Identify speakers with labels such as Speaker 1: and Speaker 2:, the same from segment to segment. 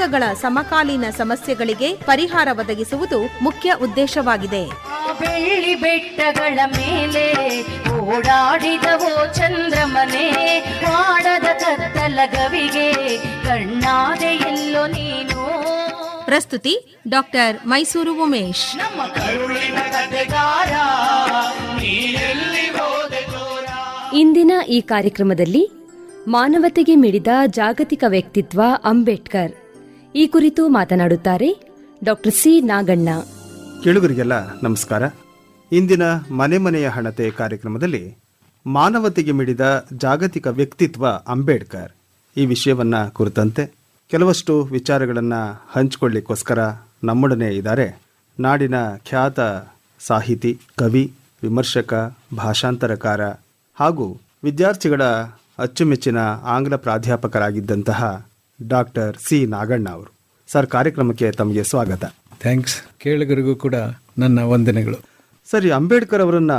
Speaker 1: ಜನಾಂಗಗಳ ಸಮಕಾಲೀನ ಸಮಸ್ಯೆಗಳಿಗೆ ಪರಿಹಾರ ಒದಗಿಸುವುದು ಮುಖ್ಯ ಉದ್ದೇಶವಾಗಿದೆ.
Speaker 2: ಆ ಬೆಳ್ಳಿ ಬೆಟ್ಟಗಳ ಮೇಲೆ ಓಡಾಡಿದವೋ ಚಂದ್ರಮನೆ ಮಾಡದ ಕತ್ತಲ ಗವಿಗೆ ಕಣ್ಣಾದೆ ಎಲ್ಲೋ ನೀನು.
Speaker 1: ಪ್ರಸ್ತುತಿ ಡಾಕ್ಟರ್ ಮೈಸೂರು ಉಮೇಶ್.
Speaker 2: ನಮ್ಮ ಕರುಳಿನ ಹೋದೆ ದೂರ
Speaker 3: ಇಂದಿನ ಈ ಕಾರ್ಯಕ್ರಮದಲ್ಲಿ ಮಾನವತೆಗೆ ಮಿಡಿದ ಜಾಗತಿಕ ವ್ಯಕ್ತಿತ್ವ ಅಂಬೇಡ್ಕರ್. ಈ ಕುರಿತು ಮಾತನಾಡುತ್ತಾರೆ ಡಾಕ್ಟರ್ ಸಿ ನಾಗಣ್ಣ.
Speaker 4: ಕೇಳುಗರಿಗೆಲ್ಲ ನಮಸ್ಕಾರ. ಇಂದಿನ ಮನೆ ಮನೆಯ ಹಣತೆ ಕಾರ್ಯಕ್ರಮದಲ್ಲಿ ಮಾನವತೆಗೆ ಮಿಡಿದ ಜಾಗತಿಕ ವ್ಯಕ್ತಿತ್ವ ಅಂಬೇಡ್ಕರ್. ಈ ವಿಷಯವನ್ನ ಕುರಿತಂತೆ ಕೆಲವಷ್ಟು ವಿಚಾರಗಳನ್ನು ಹಂಚಿಕೊಳ್ಳಿಕ್ಕೋಸ್ಕರ ನಮ್ಮೊಡನೆ ಇದ್ದಾರೆ ನಾಡಿನ ಖ್ಯಾತ ಸಾಹಿತಿ, ಕವಿ, ವಿಮರ್ಶಕ, ಭಾಷಾಂತರಕಾರ ಹಾಗೂ ವಿದ್ಯಾರ್ಥಿಗಳ ಅಚ್ಚುಮೆಚ್ಚಿನ ಆಂಗ್ಲ ಪ್ರಾಧ್ಯಾಪಕರಾಗಿದ್ದಂತಹ ಡಾಕ್ಟರ್ ಸಿ ನಾಗಣ್ಣ ಅವರು. ಸರ್ ಕಾರ್ಯಕ್ರಮಕ್ಕೆ ತಮಗೆ ಸ್ವಾಗತ.
Speaker 5: ಥ್ಯಾಂಕ್ಸ್. ಕೇಳುಗರಿಗೂ ಕೂಡ ನನ್ನ ವಂದನೆಗಳು.
Speaker 4: ಸರಿ ಅಂಬೇಡ್ಕರ್ ಅವರನ್ನ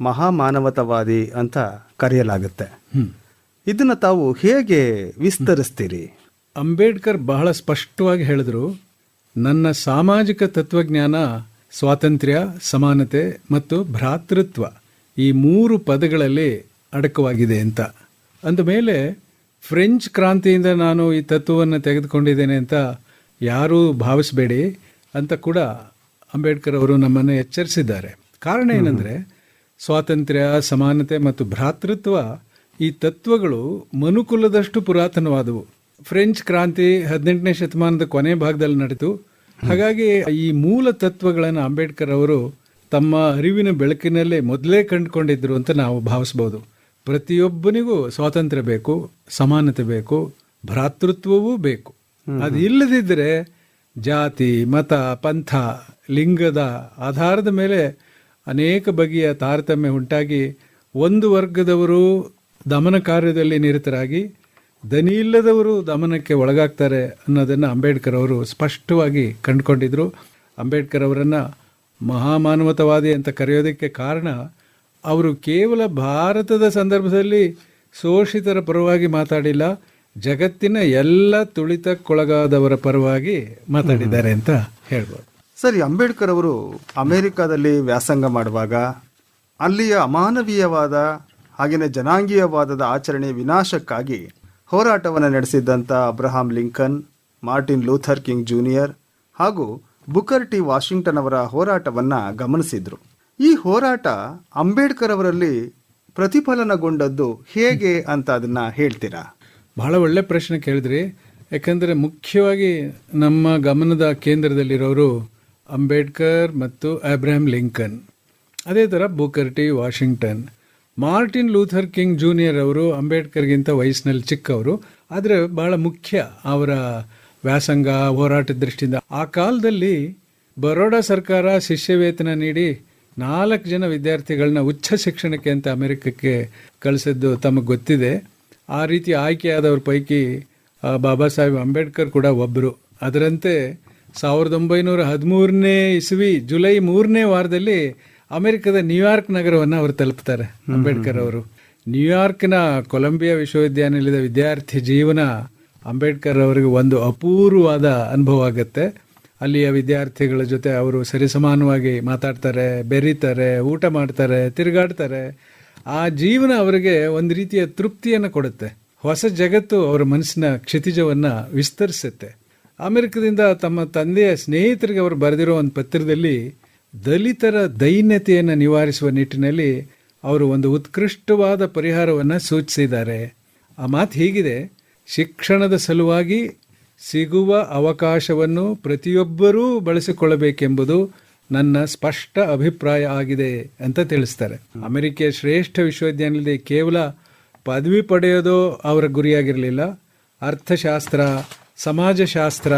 Speaker 4: ಮಹಾಮಾನವತವಾದಿ ಅಂತ ಕರೆಯಲಾಗುತ್ತೆ. ಇದನ್ನ ತಾವು ಹೇಗೆ ವಿಸ್ತರಿಸ್ತೀರಿ?
Speaker 5: ಅಂಬೇಡ್ಕರ್ ಬಹಳ ಸ್ಪಷ್ಟವಾಗಿ ಹೇಳಿದ್ರು ನನ್ನ ಸಾಮಾಜಿಕ ತತ್ವಜ್ಞಾನ ಸ್ವಾತಂತ್ರ್ಯ ಸಮಾನತೆ ಮತ್ತು ಭ್ರಾತೃತ್ವ ಈ ಮೂರು ಪದಗಳಲ್ಲಿ ಅಡಕವಾಗಿದೆ ಅಂತ. ಅಂದಮೇಲೆ ಫ್ರೆಂಚ್ ಕ್ರಾಂತಿಯಿಂದ ನಾನು ಈ ತತ್ವವನ್ನು ತೆಗೆದುಕೊಂಡಿದ್ದೇನೆ ಅಂತ ಯಾರೂ ಭಾವಿಸಬೇಡಿ ಅಂತ ಕೂಡ ಅಂಬೇಡ್ಕರ್ ಅವರು ನಮ್ಮನ್ನು ಎಚ್ಚರಿಸಿದ್ದಾರೆ. ಕಾರಣ ಏನಂದರೆ ಸ್ವಾತಂತ್ರ್ಯ ಸಮಾನತೆ ಮತ್ತು ಭ್ರಾತೃತ್ವ ಈ ತತ್ವಗಳು ಮನುಕುಲದಷ್ಟು ಪುರಾತನವಾದವು. ಫ್ರೆಂಚ್ ಕ್ರಾಂತಿ ಹದಿನೆಂಟನೇ ಶತಮಾನದ ಕೊನೆ ಭಾಗದಲ್ಲಿ ನಡೆಯಿತು ಹಾಗಾಗಿ ಈ ಮೂಲ ತತ್ವಗಳನ್ನು ಅಂಬೇಡ್ಕರ್ ಅವರು ತಮ್ಮ ಅರಿವಿನ ಬೆಳಕಿನಲ್ಲೇ ಮೊದಲೇ ಕಂಡುಕೊಂಡಿದ್ರು ಅಂತ ನಾವು ಭಾವಿಸ್ಬೋದು ಪ್ರತಿಯೊಬ್ಬನಿಗೂ ಸ್ವಾತಂತ್ರ್ಯ ಬೇಕು ಸಮಾನತೆ ಬೇಕು ಭ್ರಾತೃತ್ವವೂ ಬೇಕು. ಅದು ಇಲ್ಲದಿದ್ದರೆ ಜಾತಿ ಮತ ಪಂಥ ಲಿಂಗದ ಆಧಾರದ ಮೇಲೆ ಅನೇಕ ಬಗೆಯ ತಾರತಮ್ಯ ಉಂಟಾಗಿ ಒಂದು ವರ್ಗದವರು ದಮನ ಕಾರ್ಯದಲ್ಲಿ ನಿರತರಾಗಿ ದನಿ ಇಲ್ಲದವರು ದಮನಕ್ಕೆ ಒಳಗಾಗ್ತಾರೆ ಅನ್ನೋದನ್ನು ಅಂಬೇಡ್ಕರ್ ಅವರು ಸ್ಪಷ್ಟವಾಗಿ ಕಂಡುಕೊಂಡಿದ್ರು. ಅಂಬೇಡ್ಕರ್ ಅವರನ್ನು ಮಹಾಮಾನವತವಾದಿ ಅಂತ ಕರೆಯೋದಕ್ಕೆ ಕಾರಣ ಅವರು ಕೇವಲ ಭಾರತದ ಸಂದರ್ಭದಲ್ಲಿ ಶೋಷಿತರ ಪರವಾಗಿ ಮಾತಾಡಿಲ್ಲ ಜಗತ್ತಿನ ಎಲ್ಲ ತುಳಿತಕ್ಕೊಳಗಾದವರ ಪರವಾಗಿ ಮಾತಾಡಿದ್ದಾರೆ ಅಂತ ಹೇಳ್ಬೋದು.
Speaker 4: ಸರಿ ಅಂಬೇಡ್ಕರ್ ಅವರು ಅಮೆರಿಕಾದಲ್ಲಿ ವ್ಯಾಸಂಗ ಮಾಡುವಾಗ ಅಲ್ಲಿಯ ಅಮಾನವೀಯವಾದ ಹಾಗೆಯೇ ಜನಾಂಗೀಯವಾದದ ಆಚರಣೆ ವಿನಾಶಕ್ಕಾಗಿ ಹೋರಾಟವನ್ನು ನಡೆಸಿದ್ದಂಥ Abraham Lincoln Martin Luther King Junior ಹಾಗೂ ಬುಕರ್ ಟಿ ವಾಷಿಂಗ್ಟನ್ ಅವರ ಹೋರಾಟವನ್ನು ಗಮನಿಸಿದ್ರು. ಈ ಹೋರಾಟ ಅಂಬೇಡ್ಕರ್ ಅವರಲ್ಲಿ ಪ್ರತಿಫಲನಗೊಂಡದ್ದು ಹೇಗೆ ಅಂತ ಅದನ್ನ ಹೇಳ್ತೀರಾ?
Speaker 5: ಬಹಳ ಒಳ್ಳೆ ಪ್ರಶ್ನೆ ಕೇಳಿದ್ರಿ. ಯಾಕಂದರೆ ಮುಖ್ಯವಾಗಿ ನಮ್ಮ ಗಮನದ ಕೇಂದ್ರದಲ್ಲಿರೋರು ಅಂಬೇಡ್ಕರ್ ಮತ್ತು ಅಬ್ರಾಹಂ ಲಿಂಕನ್. ಅದೇ ಥರ Booker T Washington. Martin Luther King Junior ಅವರು ಅಂಬೇಡ್ಕರ್ಗಿಂತ ವಯಸ್ಸಿನಲ್ಲಿ ಚಿಕ್ಕವರು. ಆದರೆ ಬಹಳ ಮುಖ್ಯ ಅವರ ವ್ಯಾಸಂಗ, ಹೋರಾಟದ ದೃಷ್ಟಿಯಿಂದ. ಆ ಕಾಲದಲ್ಲಿ ಬರೋಡಾ ಸರ್ಕಾರ ಶಿಷ್ಯವೇತನ ನೀಡಿ ನಾಲ್ಕು ಜನ ವಿದ್ಯಾರ್ಥಿಗಳನ್ನ ಉಚ್ಚ ಶಿಕ್ಷಣಕ್ಕೆ ಅಂತ ಅಮೆರಿಕಕ್ಕೆ ಕಳಿಸಿದ್ದು ತಮಗೆ ಗೊತ್ತಿದೆ. ಆ ರೀತಿ ಆಯ್ಕೆಯಾದವ್ರ ಪೈಕಿ ಬಾಬಾ ಸಾಹೇಬ್ ಅಂಬೇಡ್ಕರ್ ಕೂಡ ಒಬ್ಬರು ಅದರಂತೆ ಸಾವಿರದ ಒಂಬೈನೂರ ಹದಿಮೂರನೇ ಇಸ್ವಿ ಜುಲೈ ಮೂರನೇ ವಾರದಲ್ಲಿ ಅಮೆರಿಕದ ನ್ಯೂಯಾರ್ಕ್ ನಗರವನ್ನು ಅವರು ತಲುಪ್ತಾರೆ ಅಂಬೇಡ್ಕರ್ ಅವರು. ನ್ಯೂಯಾರ್ಕ್ನ ಕೊಲಂಬಿಯಾ ವಿಶ್ವವಿದ್ಯಾನಿಲಯದ ವಿದ್ಯಾರ್ಥಿ ಜೀವನ ಅಂಬೇಡ್ಕರ್ ಅವರಿಗೆ ಒಂದು ಅಪೂರ್ವವಾದ ಅನುಭವ ಆಗುತ್ತೆ. ಅಲ್ಲಿಯ ವಿದ್ಯಾರ್ಥಿಗಳ ಜೊತೆ ಅವರು ಸರಿಸಮಾನವಾಗಿ ಮಾತಾಡ್ತಾರೆ, ಬೆರೀತಾರೆ, ಊಟ ಮಾಡ್ತಾರೆ, ತಿರುಗಾಡ್ತಾರೆ. ಆ ಜೀವನ ಅವರಿಗೆ ಒಂದು ರೀತಿಯ ತೃಪ್ತಿಯನ್ನು ಕೊಡುತ್ತೆ. ಹೊಸ ಜಗತ್ತು ಅವರ ಮನಸ್ಸಿನ ಕ್ಷಿತಿಜವನ್ನು ವಿಸ್ತರಿಸುತ್ತೆ. ಅಮೆರಿಕದಿಂದ ತಮ್ಮ ತಂದೆಯ ಸ್ನೇಹಿತರಿಗೆ ಅವರು ಬರೆದಿರೋ ಒಂದು ಪತ್ರದಲ್ಲಿ ದಲಿತರ ದೈನ್ಯತೆಯನ್ನು ನಿವಾರಿಸುವ ನಿಟ್ಟಿನಲ್ಲಿ ಅವರು ಒಂದು ಉತ್ಕೃಷ್ಟವಾದ ಪರಿಹಾರವನ್ನು ಸೂಚಿಸಿದ್ದಾರೆ. ಆ ಮಾತು ಹೀಗಿದೆ, ಶಿಕ್ಷಣದ ಸಲುವಾಗಿ ಸಿಗುವ ಅವಕಾಶವನ್ನು ಪ್ರತಿಯೊಬ್ಬರೂ ಬಳಸಿಕೊಳ್ಳಬೇಕೆಂಬುದು ನನ್ನ ಸ್ಪಷ್ಟ ಅಭಿಪ್ರಾಯ ಆಗಿದೆ ಅಂತ ತಿಳಿಸ್ತಾರೆ. ಅಮೆರಿಕೆಯ ಶ್ರೇಷ್ಠ ವಿಶ್ವವಿದ್ಯಾನಿಲಯದಲ್ಲಿ ಕೇವಲ ಪದವಿ ಪಡೆಯೋದು ಅವರ ಗುರಿಯಾಗಿರಲಿಲ್ಲ. ಅರ್ಥಶಾಸ್ತ್ರ, ಸಮಾಜಶಾಸ್ತ್ರ,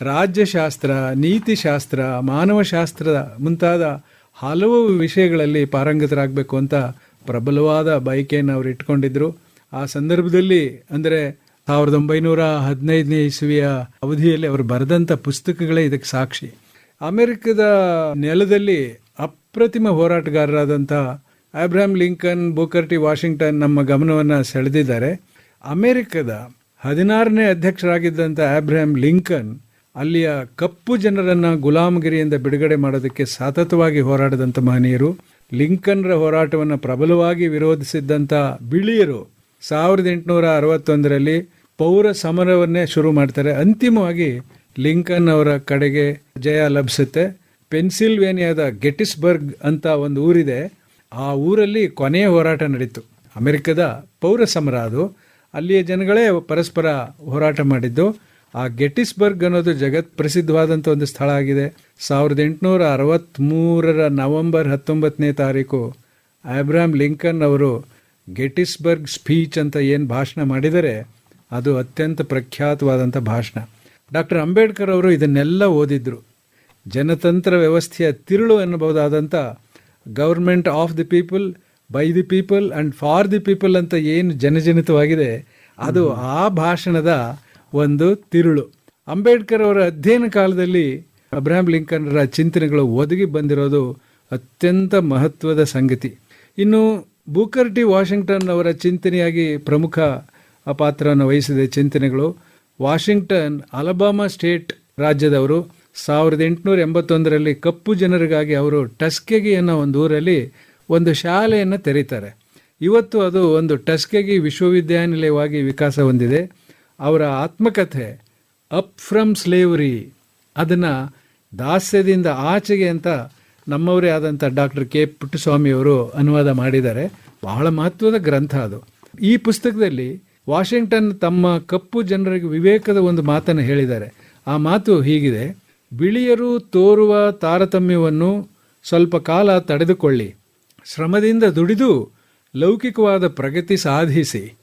Speaker 5: ರಾಜ್ಯಶಾಸ್ತ್ರ, ನೀತಿಶಾಸ್ತ್ರ ಮಾನವಶಾಸ್ತ್ರ ಮುಂತಾದ ಹಲವು ವಿಷಯಗಳಲ್ಲಿ ಪಾರಂಗತರಾಗಬೇಕು ಅಂತ ಪ್ರಬಲವಾದ ಬಯಕೆಯನ್ನು ಅವರು ಇಟ್ಕೊಂಡಿದ್ದರು ಆ ಸಂದರ್ಭದಲ್ಲಿ ಅಂದರೆ ಸಾವಿರದ ಒಂಬೈನೂರ ಹದಿನೈದನೇ ಇಸುವಿಯ ಅವಧಿಯಲ್ಲಿ ಅವರು ಬರೆದಂಥ ಪುಸ್ತಕಗಳೇ ಇದಕ್ಕೆ ಸಾಕ್ಷಿ. ಅಮೆರಿಕದ ನೆಲದಲ್ಲಿ ಅಪ್ರತಿಮ ಹೋರಾಟಗಾರರಾದಂಥ Abraham Lincoln Booker T Washington ನಮ್ಮ ಗಮನವನ್ನು ಸೆಳೆದಿದ್ದಾರೆ. ಅಮೆರಿಕದ ಹದಿನಾರನೇ ಅಧ್ಯಕ್ಷರಾಗಿದ್ದಂಥ ಅಬ್ರಾಹಂ ಲಿಂಕನ್ ಅಲ್ಲಿಯ ಕಪ್ಪು ಜನರನ್ನು ಗುಲಾಮಗಿರಿಯಿಂದ ಬಿಡುಗಡೆ ಮಾಡೋದಕ್ಕೆ ಸತತವಾಗಿ ಹೋರಾಡಿದಂಥ ಮಹನೀಯರು, ಲಿಂಕನ್ರ ಹೋರಾಟವನ್ನು ಪ್ರಬಲವಾಗಿ ವಿರೋಧಿಸಿದ್ದಂಥ ಬಿಳಿಯರು ಸಾವಿರದ ಎಂಟುನೂರ ಅರವತ್ತೊಂದರಲ್ಲಿ ಪೌರ ಸಮರವನ್ನೇ ಶುರು ಮಾಡ್ತಾರೆ. ಅಂತಿಮವಾಗಿ ಲಿಂಕನ್ ಅವರ ಕಡೆಗೆ ಜಯ ಲಭಿಸುತ್ತೆ. ಪೆನ್ಸಿಲ್ವೇನಿಯಾದ ಗೆಟಿಸ್ಬರ್ಗ್ ಅಂತ ಒಂದು ಊರಿದೆ. ಆ ಊರಲ್ಲಿ ಕೊನೆಯ ಹೋರಾಟ ನಡೀತು. ಅಮೆರಿಕದ ಪೌರ ಸಮರ ಅದು. ಅಲ್ಲಿಯ ಜನಗಳೇ ಪರಸ್ಪರ ಹೋರಾಟ ಮಾಡಿದ್ದು. ಆ ಗೆಟಿಸ್ಬರ್ಗ್ ಅನ್ನೋದು ಜಗತ್ ಪ್ರಸಿದ್ಧವಾದಂಥ ಒಂದು ಸ್ಥಳ ಆಗಿದೆ. ಸಾವಿರದ ಎಂಟುನೂರ ಅರವತ್ತ್ಮೂರರ ನವೆಂಬರ್ ಹತ್ತೊಂಬತ್ತನೇ ತಾರೀಕು ಅಬ್ರಾಮ್ ಲಿಂಕನ್ ಅವರು ಗೆಟಿಸ್ಬರ್ಗ್ ಸ್ಪೀಚ್ ಅಂತ ಏನು ಭಾಷಣ ಮಾಡಿದರೆ ಅದು ಅತ್ಯಂತ ಪ್ರಖ್ಯಾತವಾದಂಥ ಭಾಷಣ. ಡಾಕ್ಟರ್ ಅಂಬೇಡ್ಕರ್ ಅವರು ಇದನ್ನೆಲ್ಲ ಓದಿದ್ರು. ಜನತಂತ್ರ ವ್ಯವಸ್ಥೆಯ ತಿರುಳು ಎನ್ನಬಹುದಾದಂಥ government of the people by the people and for the people ಅಂತ ಏನು ಜನಜನಿತವಾಗಿದೆ ಅದು ಆ ಭಾಷಣದ ಒಂದು ತಿರುಳು. ಅಂಬೇಡ್ಕರ್ ಅವರ ಅಧ್ಯಯನ ಕಾಲದಲ್ಲಿ ಅಬ್ರಾಹಂ ಲಿಂಕನ್ರ ಚಿಂತನೆಗಳು ಒದಗಿ ಬಂದಿರೋದು ಅತ್ಯಂತ ಮಹತ್ವದ ಸಂಗತಿ. ಇನ್ನು ಬೂಕರ್ ಟಿ ವಾಷಿಂಗ್ಟನ್ ಅವರ ಚಿಂತನೆಯಾಗಿ ಪ್ರಮುಖ ಪಾತ್ರವನ್ನು ವಹಿಸಿದ ಚಿಂತನೆಗಳು ವಾಷಿಂಗ್ಟನ್, ಅಲಬಾಮಾ ಸ್ಟೇಟ್ ರಾಜ್ಯದವರು ಸಾವಿರದ ಎಂಟುನೂರ ಎಂಬತ್ತೊಂದರಲ್ಲಿ ಕಪ್ಪು ಜನರಿಗಾಗಿ ಅವರು ಟಸ್ಕೆಗಿ ಅನ್ನೋ ಒಂದು ಊರಲ್ಲಿ ಒಂದು ಶಾಲೆಯನ್ನು ತೆರೀತಾರೆ. ಇವತ್ತು ಅದು ಒಂದು ಟಸ್ಕೆಗಿ ವಿಶ್ವವಿದ್ಯಾನಿಲಯವಾಗಿ ವಿಕಾಸ ಹೊಂದಿದೆ. ಅವರ ಆತ್ಮಕಥೆ, ಅಪ್ ಫ್ರಮ್ ಸ್ಲೇವರಿ, ಅದನ್ನು ದಾಸ್ಯದಿಂದ ಆಚೆಗೆ ಅಂತ ನಮ್ಮವರೇ ಆದಂಥ ಡಾಕ್ಟರ್ ಕೆ ಪುಟ್ಟಸ್ವಾಮಿಯವರು ಅನುವಾದ ಮಾಡಿದ್ದಾರೆ. ಬಹಳ ಮಹತ್ವದ ಗ್ರಂಥ ಅದು. ಈ ಪುಸ್ತಕದಲ್ಲಿ ವಾಷಿಂಗ್ಟನ್ ತಮ್ಮ ಕಪ್ಪು ಜನರಿಗೆ ವಿವೇಕದ ಒಂದು ಮಾತನ್ನು ಹೇಳಿದ್ದಾರೆ. ಆ ಮಾತು ಹೀಗಿದೆ, ಬಿಳಿಯರು ತೋರುವ ತಾರತಮ್ಯವನ್ನು ಸ್ವಲ್ಪ ಕಾಲ ತಡೆದುಕೊಳ್ಳಿ. ಶ್ರಮದಿಂದ ದುಡಿದು ಲೌಕಿಕವಾದ ಪ್ರಗತಿ ಸಾಧಿಸಿ.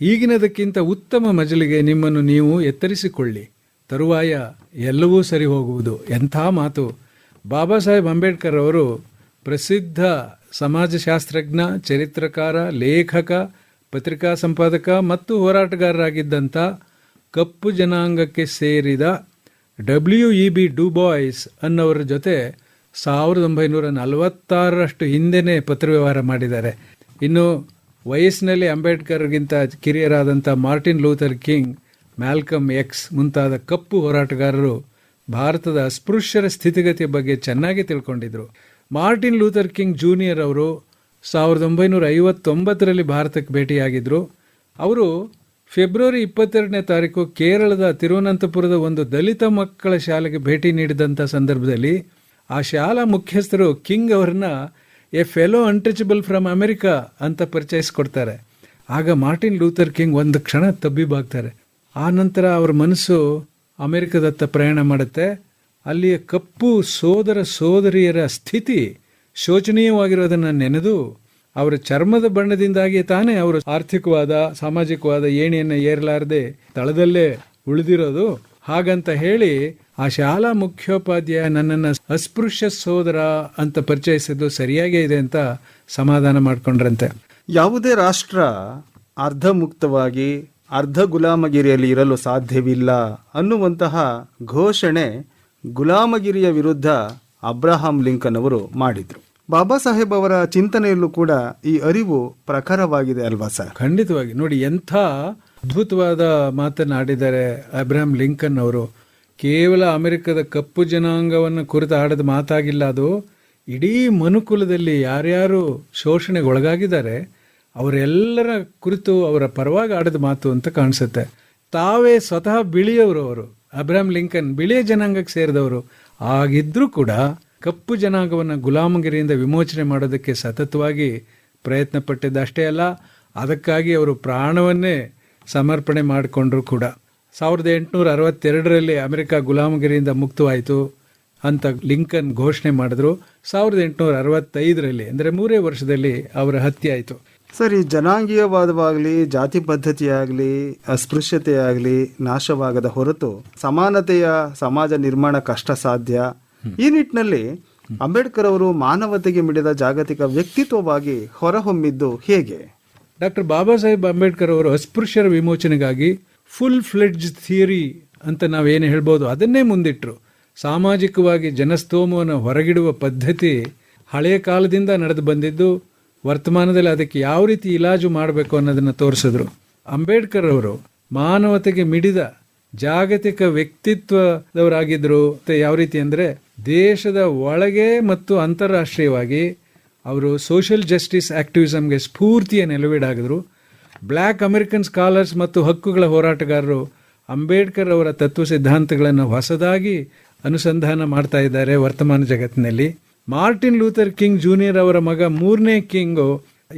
Speaker 5: ಈಗಿನದಕ್ಕಿಂತ ಉತ್ತಮ ಮಜಲಿಗೆ ನಿಮ್ಮನ್ನು ನೀವು ಎತ್ತರಿಸಿಕೊಳ್ಳಿ. ತರುವಾಯ ಎಲ್ಲವೂ ಸರಿ ಹೋಗುವುದು ಎಂಥ ಮಾತು. ಬಾಬಾ ಸಾಹೇಬ್ ಅಂಬೇಡ್ಕರ್ ಅವರು ಪ್ರಸಿದ್ಧ ಸಮಾಜಶಾಸ್ತ್ರಜ್ಞ, ಚರಿತ್ರಕಾರ, ಲೇಖಕ ಪತ್ರಿಕಾ ಸಂಪಾದಕ ಮತ್ತು ಹೋರಾಟಗಾರರಾಗಿದ್ದಂಥ ಕಪ್ಪು ಜನಾಂಗಕ್ಕೆ ಸೇರಿದ W E B Du Bois ಅನ್ನೋರ ಜೊತೆ ಸಾವಿರದ ಒಂಬೈನೂರ ನಲವತ್ತಾರರಷ್ಟು ಹಿಂದೆನೇ ಪತ್ರವ್ಯವಹಾರ ಮಾಡಿದ್ದಾರೆ. ಇನ್ನು ವಯಸ್ಸಿನಲ್ಲಿ ಅಂಬೇಡ್ಕರ್ಗಿಂತ ಕಿರಿಯರಾದಂಥ Martin Luther King, Malcolm X ಮುಂತಾದ ಕಪ್ಪು ಹೋರಾಟಗಾರರು ಭಾರತದ ಅಸ್ಪೃಶ್ಯರ ಸ್ಥಿತಿಗತಿಯ ಬಗ್ಗೆ ಚೆನ್ನಾಗಿ ತಿಳ್ಕೊಂಡಿದ್ರು. ಮಾರ್ಟಿನ್ ಲೂಥರ್ ಕಿಂಗ್ ಜೂನಿಯರ್ ಅವರು ಸಾವಿರದ ಒಂಬೈನೂರ ಐವತ್ತೊಂಬತ್ತರಲ್ಲಿ ಭಾರತಕ್ಕೆ ಭೇಟಿಯಾಗಿದ್ದರು ಅವರು ಫೆಬ್ರವರಿ ಇಪ್ಪತ್ತೆರಡನೇ ತಾರೀಕು ಕೇರಳದ ತಿರುವನಂತಪುರದ ಒಂದು ದಲಿತ ಮಕ್ಕಳ ಶಾಲೆಗೆ ಭೇಟಿ ನೀಡಿದಂಥ ಸಂದರ್ಭದಲ್ಲಿ ಆ ಶಾಲಾ ಮುಖ್ಯಸ್ಥರು ಕಿಂಗ್ ಅವರನ್ನ, a fellow untouchable from America ಅಂತ ಪರಿಚಯಿಸ್ಕೊಡ್ತಾರೆ. ಆಗ ಮಾರ್ಟಿನ್ ಲೂಥರ್ ಕಿಂಗ್ ಒಂದು ಕ್ಷಣ ತಬ್ಬಿಬಾಗ್ತಾರೆ. ಆ ನಂತರ ಅವರ ಮನಸ್ಸು ಅಮೆರಿಕದತ್ತ ಪ್ರಯಾಣ ಮಾಡುತ್ತೆ. ಅಲ್ಲಿಯ ಕಪ್ಪು ಸೋದರ ಸೋದರಿಯರ ಸ್ಥಿತಿ ಶೋಚನೀಯವಾಗಿರೋದನ್ನು ನೆನೆದು ಅವರ ಚರ್ಮದ ಬಣ್ಣದಿಂದಾಗಿ ತಾನೇ ಅವರು ಆರ್ಥಿಕವಾದ, ಸಾಮಾಜಿಕವಾದ ಏಣಿಯನ್ನು ಏರಲಾರದೆ ತಳದಲ್ಲೇ ಉಳಿದಿರೋದು. ಹಾಗಂತ ಹೇಳಿ ಆ ಶಾಲಾ ಮುಖ್ಯೋಪಾಧ್ಯಾಯ ನನ್ನನ್ನು ಅಸ್ಪೃಶ್ಯ ಸೋದರ ಅಂತ ಪರಿಚಯಿಸಿದ್ದು ಸರಿಯಾಗೇ ಇದೆ ಅಂತ ಸಮಾಧಾನ ಮಾಡಿಕೊಂಡ್ರಂತೆ.
Speaker 4: ಯಾವುದೇ ರಾಷ್ಟ್ರ ಅರ್ಧ ಮುಕ್ತವಾಗಿ ಅರ್ಧ ಗುಲಾಮಗಿರಿಯಲ್ಲಿ ಇರಲು ಸಾಧ್ಯವಿಲ್ಲ ಅನ್ನುವಂತಹ ಘೋಷಣೆ ಗುಲಾಮಗಿರಿಯ ವಿರುದ್ಧ ಅಬ್ರಹಾಂ ಲಿಂಕನ್ ಅವರು ಮಾಡಿದ್ರು. ಬಾಬಾ ಸಾಹೇಬ್ ಅವರ ಚಿಂತನೆಯಲ್ಲೂ ಕೂಡ ಈ ಅರಿವು ಪ್ರಖರವಾಗಿದೆ ಅಲ್ವಾ ಸರ್?
Speaker 5: ಖಂಡಿತವಾಗಿ. ನೋಡಿ, ಎಂಥ ಅದ್ಭುತವಾದ ಮಾತನಾಡಿದ್ದಾರೆ ಅಬ್ರಹಾಂ ಲಿಂಕನ್ ಅವರು. ಕೇವಲ ಅಮೆರಿಕದ ಕಪ್ಪು ಜನಾಂಗವನ್ನು ಕುರಿತು ಆಡದ ಮಾತಾಗಿಲ್ಲ ಅದು. ಇಡೀ ಮನುಕುಲದಲ್ಲಿ ಯಾರ್ಯಾರು ಶೋಷಣೆಗೆ ಒಳಗಾಗಿದ್ದಾರೆ ಅವರೆಲ್ಲರ ಕುರಿತು ಅವರ ಪರವಾಗಿ ಆಡಿದ ಮಾತು ಅಂತ ಕಾಣಿಸುತ್ತೆ. ತಾವೇ ಸ್ವತಃ ಬಿಳಿಯವರು ಅವರು. ಅಬ್ರಾಮ್ ಲಿಂಕನ್ ಬಿಳಿಯ ಜನಾಂಗಕ್ಕೆ ಸೇರಿದವರು. ಆಗಿದ್ರೂ ಕೂಡ ಕಪ್ಪು ಜನಾಂಗವನ್ನು ಗುಲಾಮಗಿರಿಯಿಂದ ವಿಮೋಚನೆ ಮಾಡೋದಕ್ಕೆ ಸತತವಾಗಿ ಪ್ರಯತ್ನ ಪಟ್ಟಿದ್ದಷ್ಟೇ ಅಲ್ಲ, ಅದಕ್ಕಾಗಿ ಅವರು ಪ್ರಾಣವನ್ನೇ ಸಮರ್ಪಣೆ ಮಾಡಿಕೊಂಡ್ರು ಕೂಡ. ಸಾವಿರದ ಎಂಟುನೂರ ಅರವತ್ತೆರಡರಲ್ಲಿ ಅಮೆರಿಕ ಗುಲಾಮಗಿರಿಯಿಂದ ಮುಕ್ತವಾಯಿತು ಅಂತ ಲಿಂಕನ್ ಘೋಷಣೆ ಮಾಡಿದ್ರು. ಸಾವಿರದ ಎಂಟುನೂರ ಅರವತ್ತೈದರಲ್ಲಿ, ಅಂದರೆ ಮೂರೇ ವರ್ಷದಲ್ಲಿ ಅವರ ಹತ್ಯೆ ಆಯಿತು.
Speaker 4: ಸರ್, ಜನಾಂಗೀಯವಾದವಾಗಲಿ, ಜಾತಿ ಪದ್ಧತಿಯಾಗಲಿ, ಅಸ್ಪೃಶ್ಯತೆಯಾಗಲಿ ನಾಶವಾಗದ ಹೊರತು ಸಮಾನತೆಯ ಸಮಾಜ ನಿರ್ಮಾಣ ಕಷ್ಟ ಸಾಧ್ಯ. ಈ ನಿಟ್ಟಿನಲ್ಲಿ ಅಂಬೇಡ್ಕರ್ ಅವರು ಮಾನವತೆಗೆ ಮಿಡಿದ ಜಾಗತಿಕ ವ್ಯಕ್ತಿತ್ವವಾಗಿ ಹೊರಹೊಮ್ಮಿದ್ದು ಹೇಗೆ?
Speaker 5: ಡಾಕ್ಟರ್ ಬಾಬಾ ಸಾಹೇಬ್ ಅಂಬೇಡ್ಕರ್ ಅವರು ಅಸ್ಪೃಶ್ಯರ ವಿಮೋಚನೆಗಾಗಿ ಫುಲ್ ಫ್ಲೆಡ್ಜ್ ಥಿಯರಿ ಅಂತ ನಾವೇನು ಹೇಳ್ಬೋದು, ಅದನ್ನೇ ಮುಂದಿಟ್ಟರು ಸಾಮಾಜಿಕವಾಗಿ ಜನಸ್ತೋಮವನ್ನು ಹೊರಗಿಡುವ ಪದ್ಧತಿ ಹಳೆಯ ಕಾಲದಿಂದ ನಡೆದು ಬಂದಿದ್ದು ವರ್ತಮಾನದಲ್ಲಿ ಅದಕ್ಕೆ ಯಾವ ರೀತಿ ಇಲಾಜು ಮಾಡಬೇಕು ಅನ್ನೋದನ್ನು ತೋರಿಸಿದ್ರು. ಅಂಬೇಡ್ಕರ್ ಅವರು ಮಾನವತೆಗೆ ಮಿಡಿದ ಜಾಗತಿಕ ವ್ಯಕ್ತಿತ್ವದವರಾಗಿದ್ದರು ಮತ್ತು ಯಾವ ರೀತಿ ಅಂದರೆ ದೇಶದ ಒಳಗೆ ಮತ್ತು ಅಂತಾರಾಷ್ಟ್ರೀಯವಾಗಿ ಅವರು ಸೋಷಿಯಲ್ ಜಸ್ಟಿಸ್ ಆ್ಯಕ್ಟಿವಿಸಮ್ಗೆ ಸ್ಫೂರ್ತಿಯ ನೆಲವೀಡಾಗಿದ್ರು. ಬ್ಲ್ಯಾಕ್ ಅಮೆರಿಕನ್ ಸ್ಕಾಲರ್ಸ್ ಮತ್ತು ಹಕ್ಕುಗಳ ಹೋರಾಟಗಾರರು ಅಂಬೇಡ್ಕರ್ ಅವರ ತತ್ವ ಸಿದ್ಧಾಂತಗಳನ್ನು ಹೊಸದಾಗಿ ಅನುಸಂಧಾನ ಮಾಡ್ತಾ ಇದ್ದಾರೆ ವರ್ತಮಾನ ಜಗತ್ತಿನಲ್ಲಿ. ಮಾರ್ಟಿನ್ ಲೂಥರ್ ಕಿಂಗ್ ಜೂನಿಯರ್ ಅವರ ಮಗ ಮೂರನೇ ಕಿಂಗು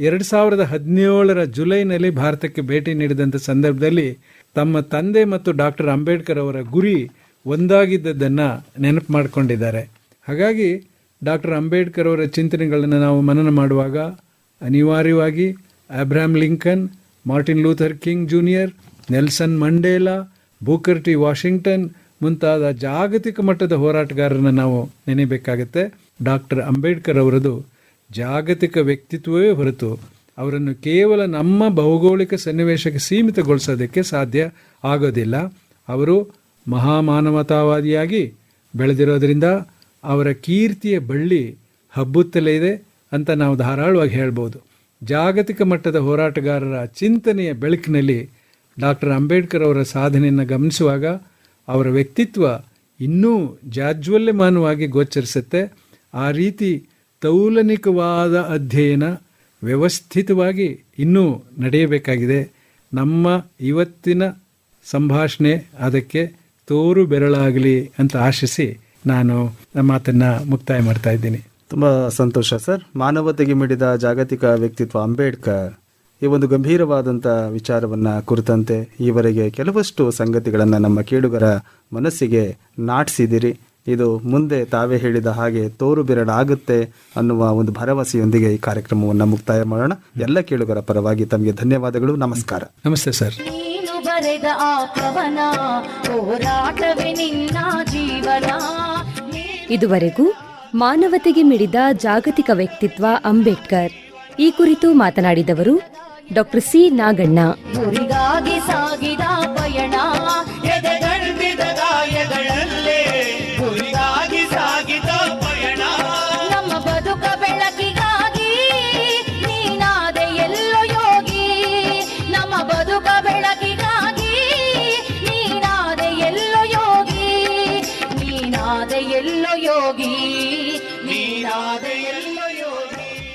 Speaker 5: ಎರಡು ಸಾವಿರದ ಹದಿನೇಳರ ಜುಲೈನಲ್ಲಿ ಭಾರತಕ್ಕೆ ಭೇಟಿ ನೀಡಿದಂಥ ಸಂದರ್ಭದಲ್ಲಿ ತಮ್ಮ ತಂದೆ ಮತ್ತು ಡಾಕ್ಟರ್ ಅಂಬೇಡ್ಕರ್ ಅವರ ಗುರಿ ಒಂದಾಗಿದ್ದದ್ದನ್ನು ನೆನಪು ಮಾಡಿಕೊಂಡಿದ್ದಾರೆ. ಹಾಗಾಗಿ ಡಾಕ್ಟರ್ ಅಂಬೇಡ್ಕರ್ ಅವರ ಚಿಂತನೆಗಳನ್ನು ನಾವು ಮನನ ಮಾಡುವಾಗ ಅನಿವಾರ್ಯವಾಗಿ Abraham Lincoln, Martin Luther King Junior, Nelson Mandela, Booker T Washington ಮುಂತಾದ ಜಾಗತಿಕ ಮಟ್ಟದ ಹೋರಾಟಗಾರರನ್ನು ನಾವು ನೆನೆಯಬೇಕಾಗತ್ತೆ. ಡಾಕ್ಟರ್ ಅಂಬೇಡ್ಕರ್ ಅವರದು ಜಾಗತಿಕ ವ್ಯಕ್ತಿತ್ವವೇ ಹೊರತು ಅವರನ್ನು ಕೇವಲ ನಮ್ಮ ಭೌಗೋಳಿಕ ಸನ್ನಿವೇಶಕ್ಕೆ ಸೀಮಿತಗೊಳಿಸೋದಕ್ಕೆ ಸಾಧ್ಯ ಆಗೋದಿಲ್ಲ. ಅವರು ಮಹಾಮಾನವತಾವಾದಿಯಾಗಿ ಬೆಳೆದಿರೋದರಿಂದ ಅವರ ಕೀರ್ತಿಯ ಬಳ್ಳಿ ಹಬ್ಬುತ್ತಲೇ ಇದೆ ಅಂತ ನಾವು ಧಾರಾಳವಾಗಿ ಹೇಳ್ಬೋದು. ಜಾಗತಿಕ ಮಟ್ಟದ ಹೋರಾಟಗಾರರ ಚಿಂತನೆಯ ಬೆಳಕಿನಲ್ಲಿ ಡಾಕ್ಟರ್ ಅಂಬೇಡ್ಕರ್ ಅವರ ಸಾಧನೆಯನ್ನು ಗಮನಿಸುವಾಗ ಅವರ ವ್ಯಕ್ತಿತ್ವ ಇನ್ನೂ ಜಾಜ್ವಲ್ಯಮಾನವಾಗಿ ಗೋಚರಿಸುತ್ತೆ. ಆ ರೀತಿ ತೌಲನಿಕವಾದ ಅಧ್ಯಯನ ವ್ಯವಸ್ಥಿತವಾಗಿ ಇನ್ನೂ ನಡೆಯಬೇಕಾಗಿದೆ. ನಮ್ಮ ಇವತ್ತಿನ ಸಂಭಾಷಣೆ ಅದಕ್ಕೆ ತೋರು ಬೆರಳಾಗಲಿ ಅಂತ ಆಶಿಸಿ ನಾನು ಮಾತನ್ನು ಮುಕ್ತಾಯ ಮಾಡ್ತಾ ಇದ್ದೀನಿ.
Speaker 4: ತುಂಬ ಸಂತೋಷ ಸರ್. ಮಾನವತೆಗೆ ಮಿಡಿದ ಜಾಗತಿಕ ವ್ಯಕ್ತಿತ್ವ ಅಂಬೇಡ್ಕರ್. ಈ ಒಂದು ಗಂಭೀರವಾದಂಥ ವಿಚಾರವನ್ನು ಕುರಿತಂತೆ ಈವರೆಗೆ ಕೆಲವಷ್ಟು ಸಂಗತಿಗಳನ್ನು ನಮ್ಮ ಕೇಳುಗರ ಮನಸ್ಸಿಗೆ ನಾಟಿಸಿದಿರಿ. ಇದು ಮುಂದೆ ತಾವೇ ಹೇಳಿದ ಹಾಗೆ ತೋರು ಬೆರಡಾಗುತ್ತೆ ಅನ್ನುವ ಒಂದು ಭರವಸೆಯೊಂದಿಗೆ ಈ ಕಾರ್ಯಕ್ರಮವನ್ನು ಮುಕ್ತಾಯ ಮಾಡೋಣ. ಎಲ್ಲ ಕೇಳುಗರ ಪರವಾಗಿ ತಮಗೆ ಧನ್ಯವಾದಗಳು. ನಮಸ್ಕಾರ.
Speaker 5: ನಮಸ್ತೆ ಸರ್.
Speaker 3: ಇದುವರೆಗೂ ಮಾನವತೆಗೆ ಮಿಡಿದ ಜಾಗತಿಕ ವ್ಯಕ್ತಿತ್ವ ಅಂಬೇಡ್ಕರ್. ಈ ಕುರಿತು ಮಾತನಾಡಿದವರು ಡಾಕ್ಟರ್ ಸಿ ನಾಗಣ್ಣ.
Speaker 2: ಗುರಿಗಾಗಿ ಸಾಗಿದ ಪಯಣ.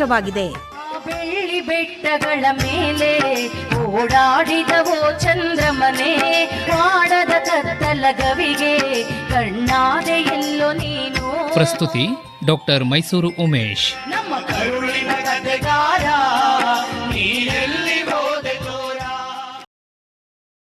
Speaker 2: ಅವಕಾಶವಾಗಿದೆ ಬೆಳ್ಳಿ ಬೆಟ್ಟಗಳ ಮೇಲೆ ಓಡಾಡಿದವೋ ಚಂದ್ರಮನೆ ಆಡದ ಕತ್ತಲಗವಿಗೆ ಕಣ್ಣಾದೆ ಎಲ್ಲೋ ನೀನು.
Speaker 6: ಪ್ರಸ್ತುತಿ ಡಾಕ್ಟರ್ ಮೈಸೂರು ಉಮೇಶ್. ನಮ್ಮ ಕರುಳಿನ ಕತೆಗಾರ